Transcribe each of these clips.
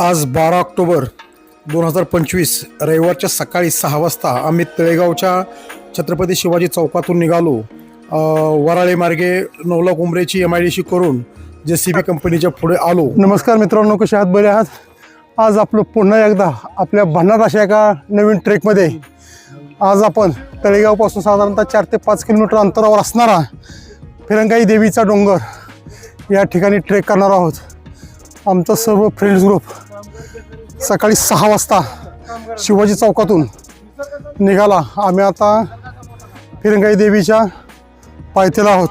आज बारा ऑक्टोबर दोन हजार पंचवीस रविवारच्या सकाळी सहा वाजता आम्ही तळेगावच्या छत्रपती शिवाजी चौकातून निघालो. अ, वराळे मार्गे नवला कुंबरेची एम आय डी सी करून जे सी बी कंपनीच्या पुढे आलो. नमस्कार मित्रांनो कसे आहात? बरे आहात? आज आपलं पुन्हा एकदा आपल्या भन्नाट अशा एका नवीन ट्रेकमध्ये आज आपण तळेगावपासून साधारणतः चार ते पाच किलोमीटर अंतरावर असणारा फिरंगाई देवीचा डोंगर या ठिकाणी ट्रेक करणार आहोत. आमचा सर्व फ्रेंड्स ग्रुप सकाळी सहा वाजता शिवाजी चौकातून निघाला. आम्ही आता फिरंगाई देवीच्या पायथ्याला आहोत.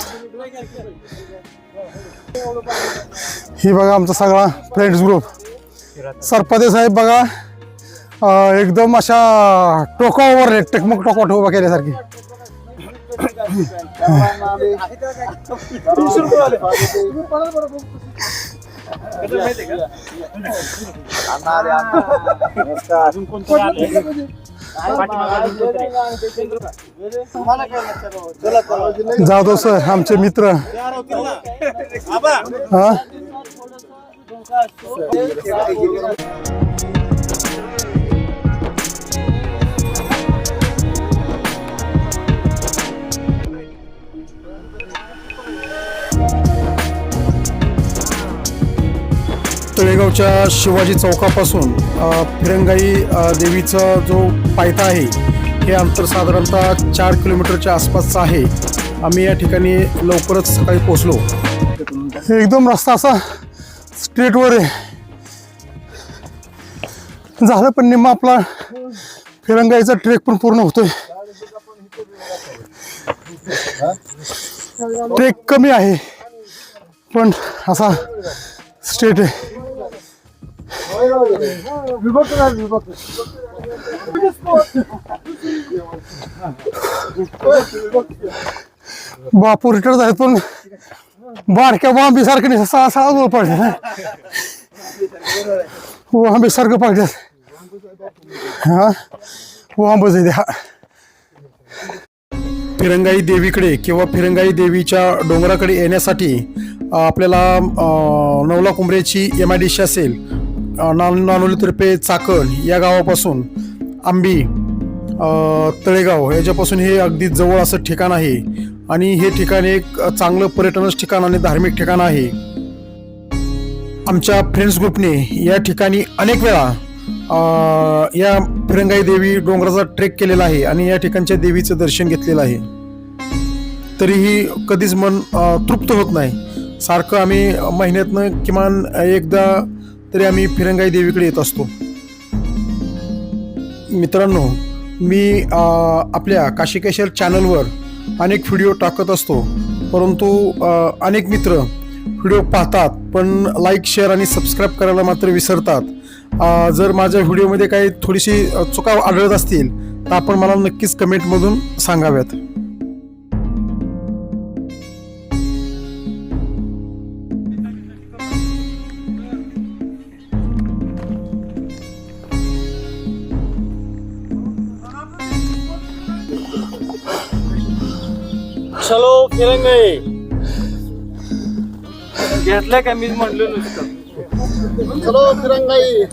ही बघा आमचा सगळा फ्रेंड्स ग्रुप सरपदे साहेब बघा एकदम अशा टोकावर टकमक टोका उभा केल्यासारखी. जाधव सर आमचे मित्र. हा? तळेगावच्या शिवाजी चौकापासून फिरंगाई देवीचा जो पायथा आहे हे अंतर साधारणतः चार किलोमीटरच्या आसपासचं आहे. आम्ही या ठिकाणी लवकरच सकाळी पोचलो एकदम रस्ता असा स्ट्रेटवर आहे. झालं पण निम्मा आपला फिरंगाईचा ट्रेक पण पूर्ण होतोय. ट्रेक कमी आहे पण असा स्ट्रेट आहे. बापू रिटायर झालेत पण बारक्या वांबी सारखं नाही सहा सहा जवळ पडले ना वांबी सारखं पडल्यात हा? वांबच आहे हा. फिरंगाई देवीकडे किंवा फिरंगाई देवीच्या डोंगराकडे येण्यासाठी आपल्याला नवला कुंबरेची एम आय डी सी असेल अ, नान नानोलीतर्फे चाकण या गावापासून. आंबी तळेगाव याच्यापासून हे अगदी जवळ असं ठिकाण आहे. आणि हे ठिकाण एक चांगलं पर्यटनच ठिकाण आणि धार्मिक ठिकाण आहे. आमच्या फ्रेंड्स ग्रुपने या ठिकाणी अनेक वेळा या फिरंगाई देवी डोंगराचा ट्रेक केलेला आहे आणि या ठिकाणच्या देवीचं दर्शन घेतलेलं आहे. तरीही कधीच मन तृप्त होत नाही. सारखं आम्ही महिन्यातनं किमान एकदा तरी आम्ही फिरंगाई देवीकडे येत असतो. मित्रांनो मी आपल्या काशिकेशर चॅनलवर अनेक व्हिडिओ टाकत असतो. परंतु अनेक मित्र व्हिडिओ पाहतात पण लाईक शेअर आणि सबस्क्राईब करायला मात्र विसरतात. जर माझ्या व्हिडिओमध्ये काही थोडीशी चुका आढळत असतील तर आपण मला नक्कीच कमेंटमधून सांगाव्यात. चलो फिरंगाई घेतलं का मीच म्हणलो नुसतं? चलो फिरंगाई.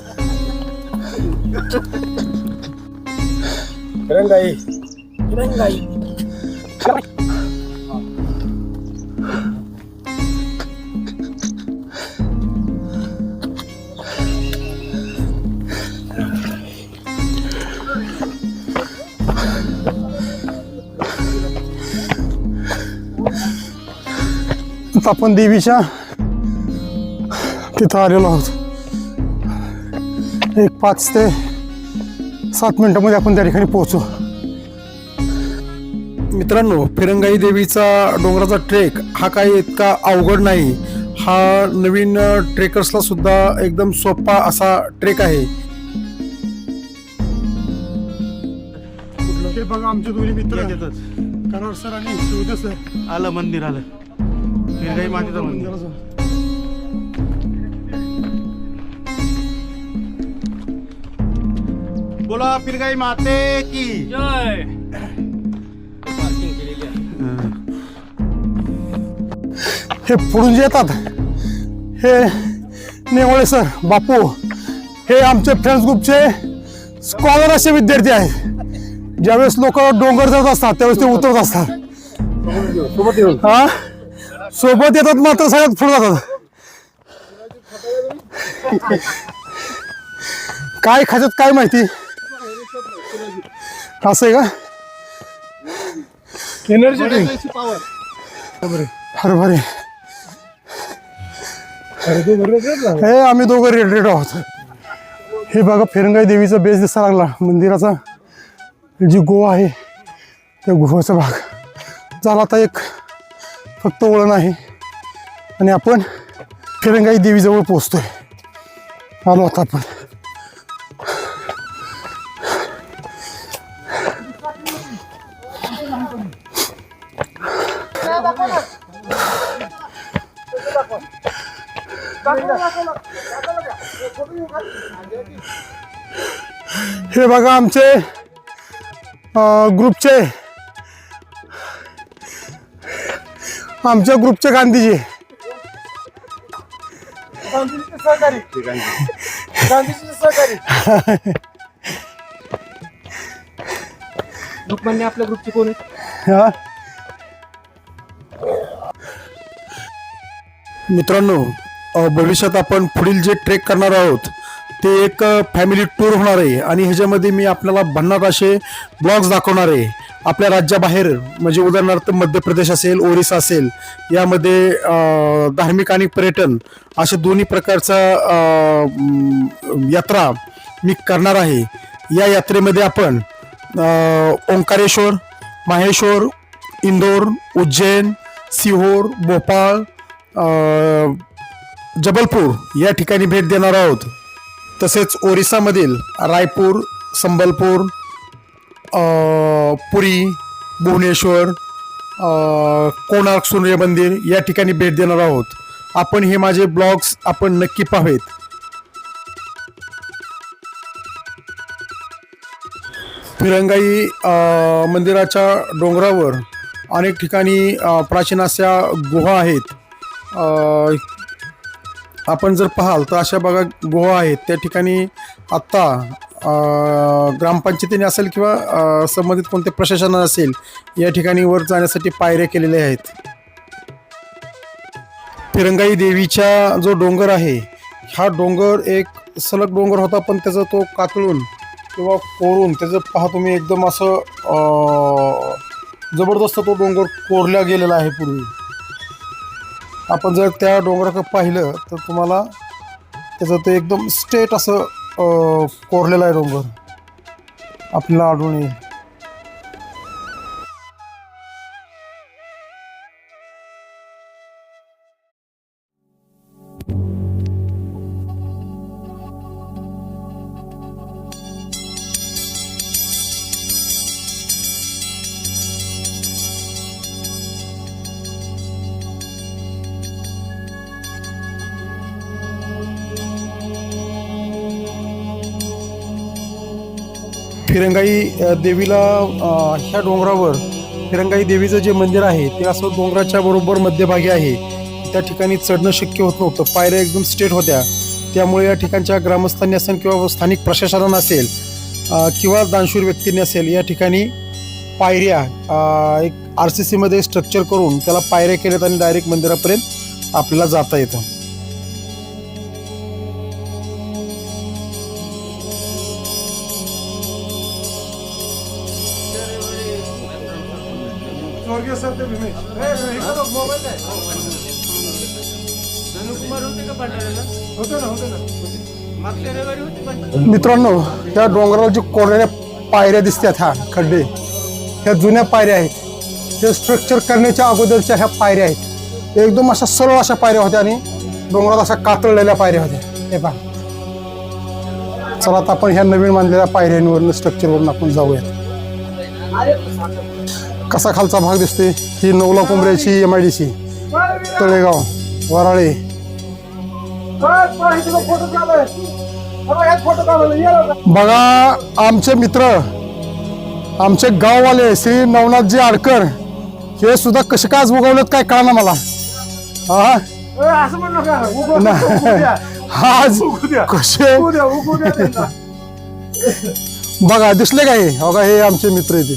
फिरंगाई. फिरंगाई. आता आपण देवीच्या तिथं आलेलो आहोत. एक पाच ते सात मिनिटामध्ये आपण त्या ठिकाणी पोहोचू. मित्रांनो फिरंगाई देवीचा डोंगराचा ट्रेक हा काही इतका अवघड नाही. हा नवीन ट्रेकर्सला सुद्धा एकदम सोपा असा ट्रेक आहे. हे बघा आमचे दोन्ही मित्र. कराड सर आणि सर. आलं मंदिर आलं. फिरंगाई मातेचं मंदिर बोला फिरगाई माते की. जय. हे पुढून जे येतात हे नेवाळे सर बापू हे आमचे फ्रेंड्स ग्रुपचे स्कॉलर असे विद्यार्थी आहेत. ज्यावेळेस लोक डोंगर जात असतात त्यावेळेस ते उतरत असतात. हा? सोबत येतात मात्र सगळ्यात पुढे जातात. काय खात्यात काय माहिती? असं आहे का? एनर्जी ड्रिंक हरभरे हे आम्ही दोघं रेड रेड आहोत. हे बघा फिरंगाई देवीचा बेस दिसा लागला. मंदिराचा जी गुहा आहे त्या गुहाचा भाग. झाला आता एक फक्त वळण आहे. आणि आपण फिरंगाई देवीजवळ पोचतोय आलो आता आपण. हे बघा आमचे ग्रुपचे आमच्या ग्रुपचे गांधीजी. लोकमान्य आपल्या ग्रुपचे कोण आहेत? हा? मित्रांनो अ, भविष्यात आपण पुढील जे ट्रेक करणार आहोत ते एक फॅमिली टूर होणार आहे. आणि ह्याच्यामध्ये मी आपल्याला भन्नाट असे ब्लॉग्स दाखवणार आहे. आपल्या राज्याबाहेर म्हणजे उदाहरणार्थ मध्य प्रदेश असेल ओरिसा असेल यामध्ये धार्मिक आणि पर्यटन अशा दोन्ही प्रकारचा यात्रा मी करणार आहे. या यात्रेमध्ये आपण ओंकारेश्वर माहेश्वर इंदोर उज्जैन सिहोर भोपाळ जबलपूर या ठिकाणी भेट देणार आहोत. तसेच ओरिसामधील रायपूर संबलपूर पुरी भुवनेश्वर कोणार्क सूर्य मंदिर या ठिकाणी भेट देणार आहोत. आपण हे माझे ब्लॉग्स आपण नक्की पाहावेत फिरंगाई मंदिराच्या डोंगरावर अनेक ठिकाणी प्राचीन अशा गुहा आहेत. आपण जर पाहाल तर अशा बघा गुहा आहेत. त्या ठिकाणी आत्ता ग्रामपंचायतीने असेल किंवा संबंधित कोणते प्रशासन असेल या ठिकाणी वर जाण्यासाठी पायऱ्या केलेल्या आहेत. फिरंगाई देवीचा जो डोंगर आहे हा डोंगर एक सलग डोंगर होता पण त्याचा तो कातळून किंवा कोरून त्याचं पहा तुम्ही एकदम असं जबरदस्त तो डोंगर कोरला गेलेला आहे पूर्वी. आपण जर त्या डोंगराकडे पाहिलं तर तुम्हाला त्याचं ते एकदम स्ट्रेट असं कोरलेलं आहे डोंगर. आपल्याला आढळून येईल. फिरंगाई देवीला ह्या डोंगरावर फिरंगाई देवीचं जे मंदिर आहे ते असं डोंगराच्या बरोबर मध्यभागी आहे. त्या ठिकाणी चढणं शक्य होत नव्हतं. पायऱ्या एकदम स्ट्रेट होत्या. त्यामुळे या ठिकाणच्या ग्रामस्थांनी असेल किंवा स्थानिक प्रशासन असेल किंवा दानशूर व्यक्तींनी असेल या ठिकाणी पायऱ्या एक आर सी सीमध्ये स्ट्रक्चर करून त्याला पायऱ्या केल्यात आणि डायरेक्ट मंदिरापर्यंत आपल्याला जाता येतं. धनुकुमार होते का पांढऱ्याला मागच्या रविवारी होते पण मित्रांनो त्या डोंगराला जे कोरलेल्या पायऱ्या दिसतात ह्या खड्डे ह्या जुन्या पायऱ्या आहेत. ते स्ट्रक्चर करण्याच्या अगोदरच्या ह्या पायऱ्या आहेत. एकदम अशा सरळ अशा पायऱ्या होत्या आणि डोंगरात अशा कातळलेल्या पायऱ्या होत्या. हे पहा. चला आता आपण ह्या नवीन बांधलेल्या पायऱ्यांवरनं स्ट्रक्चरवरून आपण जाऊयात. कसा खालचा भाग दिसतोय ही नवला कुंभऱ्याची M I D C Talegaon Varale. बघा आमचे मित्र आमचे गाववाले श्री नवनाथजी आडकर हे सुद्धा कसे काय आज उगवलेत काय कळना मला? हा? आज कसे? बघा दिसले का हे? बघा हे आमचे मित्र इथे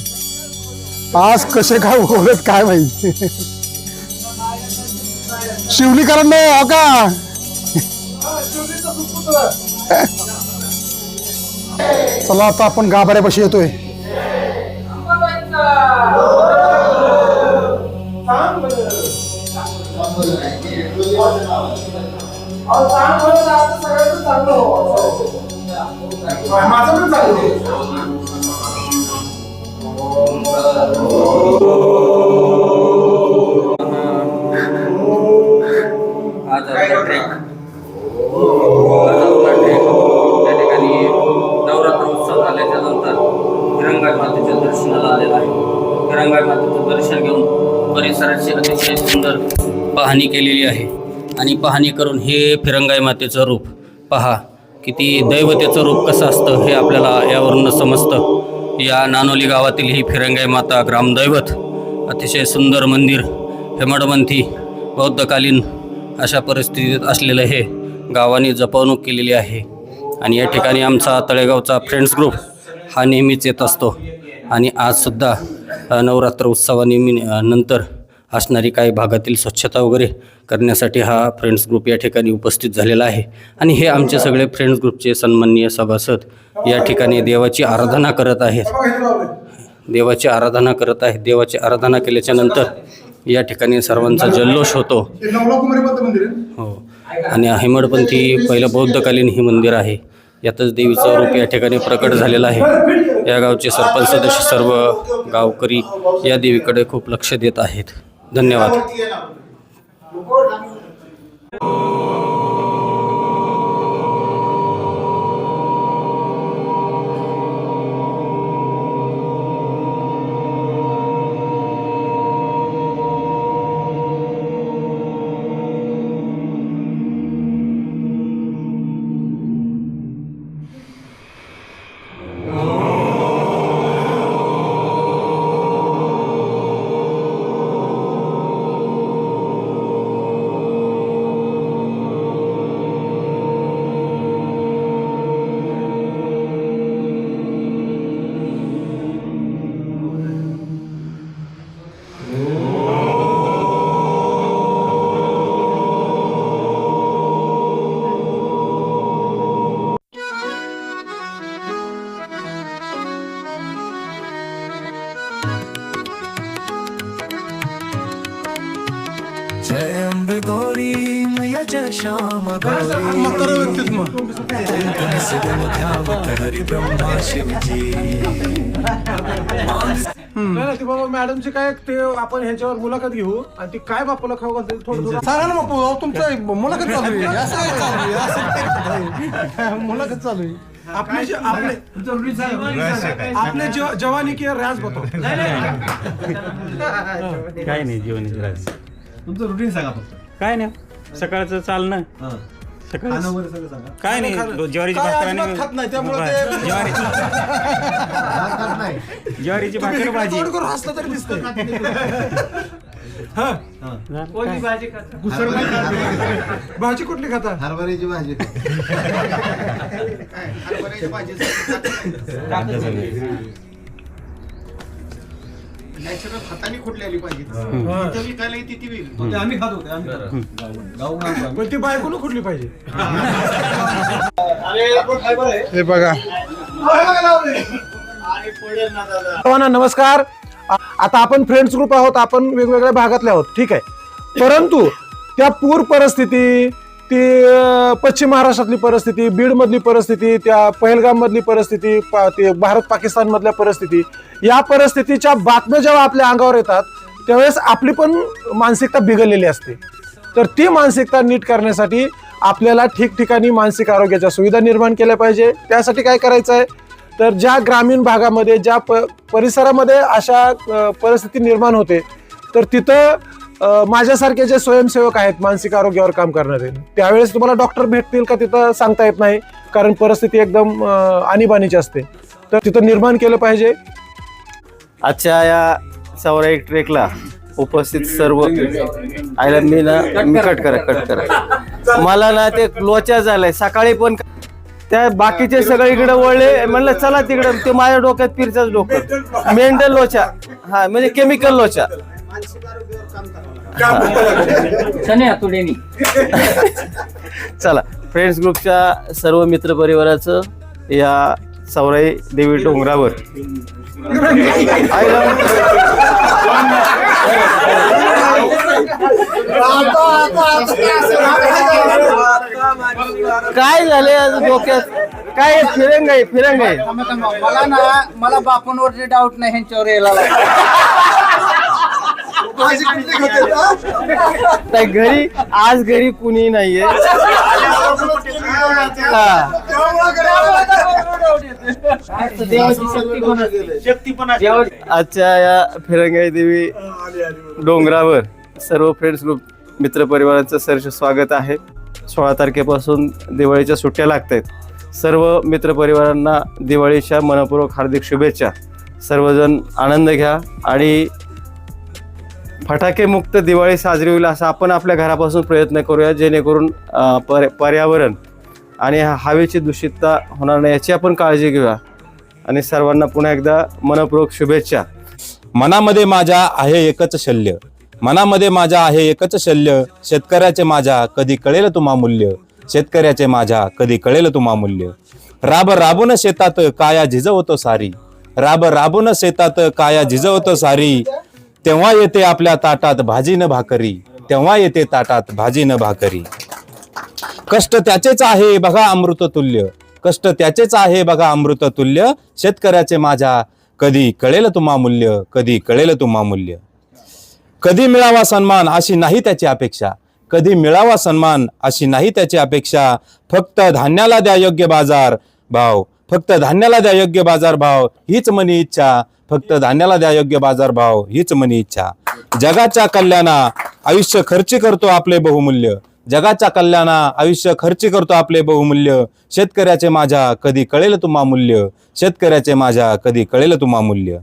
पास कसे काय उगवलेत काय माहिती? शिवलीकरण हो का? चला आता आपण गाभाऱ्यापाशी येतोय. माझं पण ट्रेक परिसराची अतिशय सुंदर पाहणी केलेली आहे. आणि पाहणी करून हे फिरंगाई मातेचं रूप. पहा किती दैवतेचं रूप कसं असतं हे आपल्याला यावरून समजतं. या नानोली गावातील ही फिरंगाई माता ग्रामदैवत अतिशय सुंदर मंदिर हेमडपंथी बौद्धकालीन अशा परिस्थितीत असलेलं हे गावाने जपवणूक केलेली आहे. आणि या ठिकाणी आमचा तळेगावचा फ्रेंड्स ग्रुप हा नेहमीच येत असतो. आणि आजसुद्धा नवरात्र उत्सवानिमी नंतर असणारी काही भागातील स्वच्छता वगैरे करण्यासाठी हा फ्रेंड्स ग्रुप या ठिकाणी उपस्थित झालेला आहे. आणि हे आमचे सगळे फ्रेंड्स ग्रुपचे सन्माननीय सभासद या ठिकाणी देवाची आराधना करत आहेत. देवाची आराधना करत आहेत. देवाची आराधना केल्याच्यानंतर या ठिकाणी सर्वांचा जल्लोष होतो. हो. आणि हेमडपंथी पहिलं बौद्धकालीन ही मंदिर आहे. यातच देवीचं रूप या ठिकाणी प्रकट झालेलं आहे. या गावचे सरपंच सदस्य सर्व गावकरी या देवीकडे खूप लक्ष देत आहेत. धन्यवाद. हरि ब्रह्मा शिवजी नाही बाबा मॅडमची काय ते आपण ह्याच्यावर मुलाखत घेऊ आणि ती काय बापाला खाऊ घालते थोडं थोडं. सांगा ना बापू अहो, तुमचं मुलाखत चालू आहे. असं काय चालू आहे असं काय मुलाखत चालू आहे. आपले जे- आपले आपले ज- जवानी की राज बतो? काय नाही जीवनाची राज. तुमचं रुटीन सांगा फक्त. काय नाही. सकाळचं चालणं. सकाळ खाणं वगैरे सगळं सांगा. काय नाही ज्वारीची काय भाकर अजिबात आणि खात नाही त्यामुळे ते ज्वारी ज्वारीची भाकर इकडे भाजी. तोंड करून हसलं तरी दिसतंय कोणती भाजी भाजी. कुठली खाता? हरभऱ्याची भाजी. नॅचरल हाताने कुठली पाहिजे. विकायला आम्ही खात होते आम्ही. गावून. पण ती कुठली हे बघा. सर्वांना नमस्कार. आता आपण फ्रेंड्स ग्रुप आहोत आपण वेगवेगळ्या भागातले आहोत ठीक आहे? परंतु त्या पूर परिस्थिती ती पश्चिम महाराष्ट्रातली परिस्थिती बीडमधली परिस्थिती त्या पहलगाममधली परिस्थिती पा- ते भारत पाकिस्तानमधल्या परिस्थिती या परिस्थितीच्या बातम्या जेव्हा आपल्या अंगावर येतात त्यावेळेस आपली पण मानसिकता बिघडलेली असते. तर ती मानसिकता नीट करण्यासाठी आपल्याला ठिकठिकाणी मानसिक आरोग्याच्या सुविधा निर्माण केल्या पाहिजे. त्यासाठी काय करायचं आहे? तर ज्या ग्रामीण भागामध्ये ज्या प परिसरामध्ये अशा परिस्थिती निर्माण होते तर तिथं माझ्यासारखे जे स्वयंसेवक आहेत मानसिक आरोग्यावर काम करणारे त्यावेळेस तुम्हाला डॉक्टर भेटतील का तिथं सांगता येत नाही कारण परिस्थिती एकदम आणीबाणीची असते. तर तिथं निर्माण केलं पाहिजे. आजच्या या सावराईक ट्रेकला उपस्थित सर्व आयला मी ना मी कट करा कट करा. मला ना ते लोचा झालाय सकाळी पण त्या बाकीचे सगळे इकडे वळले म्हणलं चला तिकडे ते माझ्या डोक्यात पिरचाच डोकं मेंटल लोचा हा म्हणजे केमिकल लोचा. चला फ्रेंड्स ग्रुपच्या सर्व मित्र परिवाराचं या सवराई देवी डोंगरावर. काय झाले आज डोक्यात? काय फिरंग आहे फिरंग आहे मला ना मला बापूंवरती डाऊट नाही ह्यांच्यावर यायला काय घरी आज घरी कुणी नाहीये. हा. आजच्या या फिरंगाई देवी डोंगरावर सर्व फ्रेंड्स ग्रुप मित्र परिवाराचं सहर्ष स्वागत आहे. सोळा तारखेपासून दिवाळीच्या सुट्ट्या लागत आहेत सर्व मित्र परिवारांना दिवाळीच्या मनपूर्वक हार्दिक शुभेच्छा. सर्वजण आनंद घ्या आणि फटाके मुक्त दिवाळी साजरी होईल असं आपण आपल्या घरापासून प्रयत्न करूया जेणेकरून पर पर्यावरण आणि हवेची दूषितता होणार नाही याची आपण काळजी घेऊया. आणि सर्वांना पुन्हा एकदा मनपूर्वक शुभेच्छा. मनामध्ये माझ्या आहे एकच शल्य. मनामध्ये माझ्या आहे एकच शल्य. शेतकऱ्याचे माझ्या कधी कळेल तुम्हा मूल्य? शेतकऱ्याचे माझ्या कधी कळेल तुम्हा मूल्य? राब राबून शेतात काया झिजवतो सारी. राब राबून शेतात काया झिजवतो सारी. तेव्हा येते आपल्या ताटात भाजी न भाकरी. तेव्हा येते ताटात भाजी न भाकरी. कष्ट त्याचेच आहे बघा अमृत तुल्य. कष्ट त्याचेच आहे बघा अमृत तुल्य. शेतकऱ्याचे माझ्या कधी कळेल तुम्हा मूल्य कधी कळेल तुम्हा मूल्य. कधी मिळावा सन्मान अशी नाही त्याची अपेक्षा. कधी मिळावा सन्मान अशी नाही त्याची अपेक्षा. फक्त धान्याला द्या योग्य बाजार भाव. फक्त धान्याला द्या योग्य बाजार भाव. हीच मनी इच्छा. फक्त धान्याला द्या योग्य बाजारभाव हीच मनी इच्छा. जगाच्या कल्याणा आयुष्य खर्ची करतो आपले बहुमूल्य. जगाच्या कल्याणा आयुष्य खर्ची करतो आपले बहुमूल्य. शेतकऱ्याचे माझ्या कधी कळेल तुम्हा मूल्य? शेतकऱ्याचे माझ्या कधी कळेल तुम्हा मूल्य?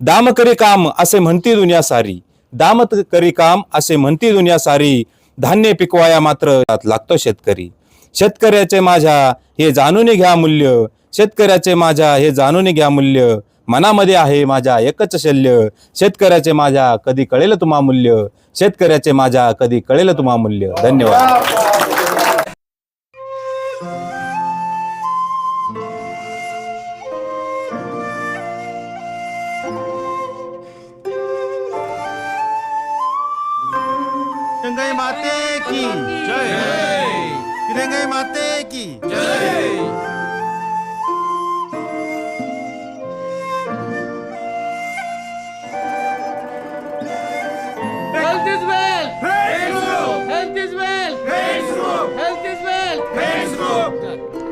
दाम करी काम असे म्हणती दुनिया सारी. दाम करी काम असे म्हणती दुनिया सारी. धान्य पिकवाया मात्र लागतो शेतकरी. शेतकऱ्याचे माझ्या हे जाणून घ्या मूल्य. शेतकऱ्याचे माझ्या हे जाणून घ्या मूल्य. मनामध्ये आहे माझ्या एकच शल्य. शेतकऱ्याचे माझ्या कधी कळेल तुम्हा मूल्य? शेतकऱ्याचे माझ्या कधी कळेल तुम्हा मूल्य? धन्यवाद. माते की जय। माते की जय।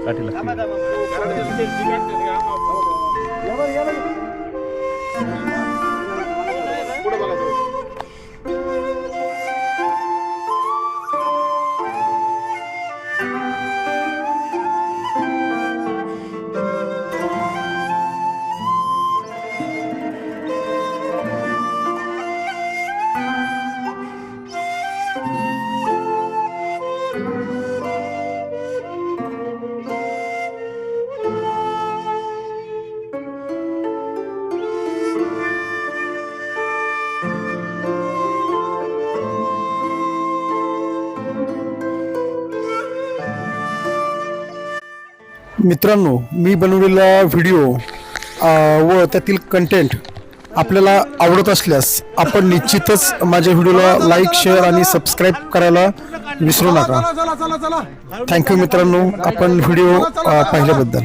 કાઢી લખી मित्रांनो मी बनवलेला व्हिडिओ व त्यातील कंटेंट आपल्याला आवडत असल्यास आपण निश्चितच माझ्या व्हिडिओला लाईक शेअर आणि सबस्क्राईब करायला विसरू नका. थँक्यू मित्रांनो आपण व्हिडिओ पाहिल्याबद्दल.